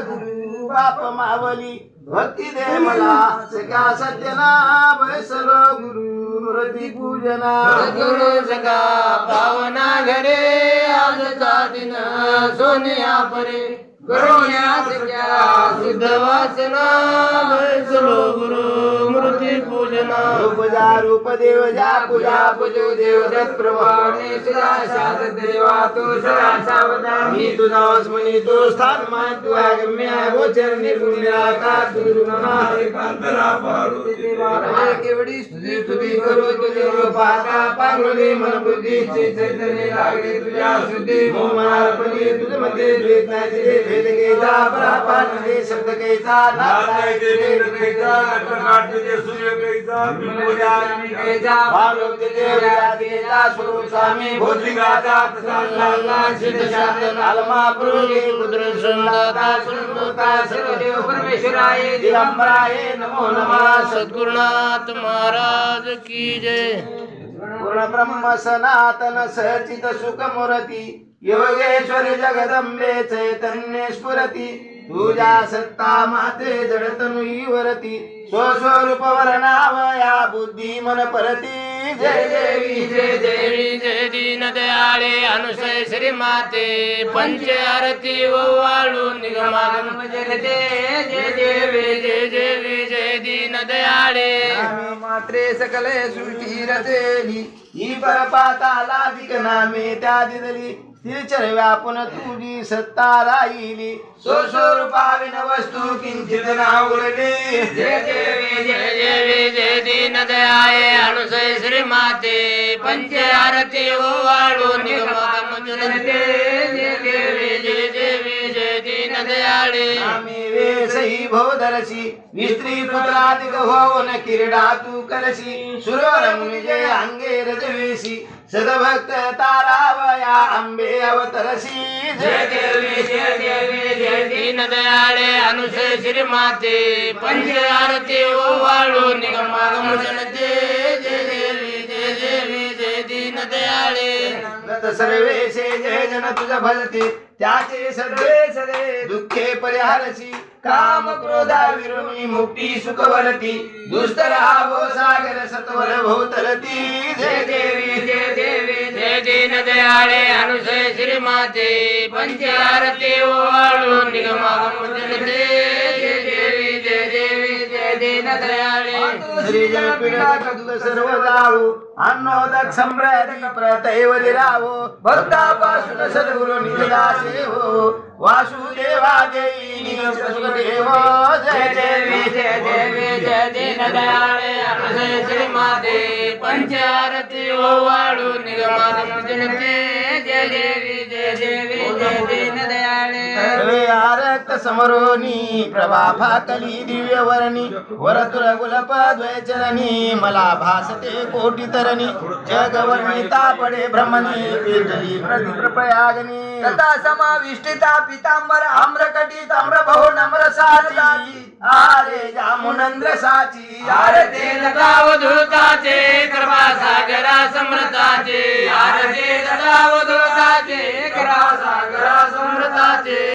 गुरु बाप मावली भक्ती दे मला. सगळ्या सज्जना बैसल गुरु. मूर्ती पूजना गुरु सका पावना घरे आजचा दिन सोनिया परे. शुद्ध वासना बैसलो गुरु मूर्ती पूजना रूप जा रूप देव जा पूजा पूजो देव दत्प्रभाणे सदा शात देवा तू सदा सावधान. मी तुझा वस्मनी तो स्थान मान तू आगम्य गोचर निर्गुण निराकार गुरु हे केवढी स्तुती स्तुती करू पांगुली मन बुद्धीची चैतन्य लागले तुझ्या शुद्धी मध्ये नाही तिथे भेद परापान शब्द नाद नाही तिथे स्वरूप स्वामी भोजलिंगाचा आलमा प्रभुगे कुद्र सुंदरता सुंदरता सर्वदेव परमेश्वराय दिगंबराय नमो नमः सद्गुरुनाथ. महाराज की जय. पूर्ण ब्रह्म सनातन सचित सुख मुरती योगेश्वरी जगदंबे चैतन्य स्फुरती तुझ्या सत्ता माते जडतनुईवरती स्वस्वरूप वर्णावया बुद्धी मन परती. जय देवी जय देवी जय. दीन दयाळे अनुसय श्री माते पंच आरती वाळू निगमागम जगते जय देवे जय देवी जय दीन दयाळे मात्रे सकले सृष्टी रचेली ही परपाताला नामे त्या दिदली तिरचर व्यापून तुझी सत्ता राहिली स्वस्वरूपाविन वस्तू किंचित नावरली जय देवी जय देवी जय दीन दयाळे अनुसय श्री माते पंच आरती वाळू निगमागम जगते जय देवी जय देवी जय दीन दयाळे आम्ही वेसही भोदरशी विस्त्री पुत्राधिक होऊन किरडा तू कलशी सुरवरम विजय अंगे रजवेशी सदभक्त तारावया आंबे अवतरशी जय देवी जय देवी जय दीन दयाळे अनुसय श्री माते पंच आरती वाळू निगमागम सर्वेशे जय जन तुझ भजते त्याचे सदे सदे दुःखे परिहारसी. काम क्रोधा विरुणी मुक्ती सुख वरती दुस्तर आवो सागर सत्वर भोवतरती. जय देवी जय देवी जय दीन दयाळे. अनुसय श्रीमाते. माते पंच निगमागम जय देवी जय दीन दयाळे श्री जन पीडा दुःख सर्व जावो अन्नोदक सम्राटी प्रतैवरी रावो भक्तापासून सद्गुरु निदासे हो वासुदेवा देई सुखदेव जय देवी जय देवी जय दीन दयाळे अनुसय श्री माते पंच आरती वाळू निगमागम समरोनी प्रभा फाकली दिव्य वर्णी वरतुर गुलप द्वैचरणी मला भासते कोटी तरणी जगवर्णिता पडे भ्रमणी पेटली प्रतिप्रयागनी। तथा समाविष्टिता पितांबर आम्रकटी ताम्र बहु नम्र साची आरे जामुनंद्र साची। आरते ददावधूताचे कृपा सागरा समृताचे। आरते ददावधूताचे कृपा सागरा समृताचे।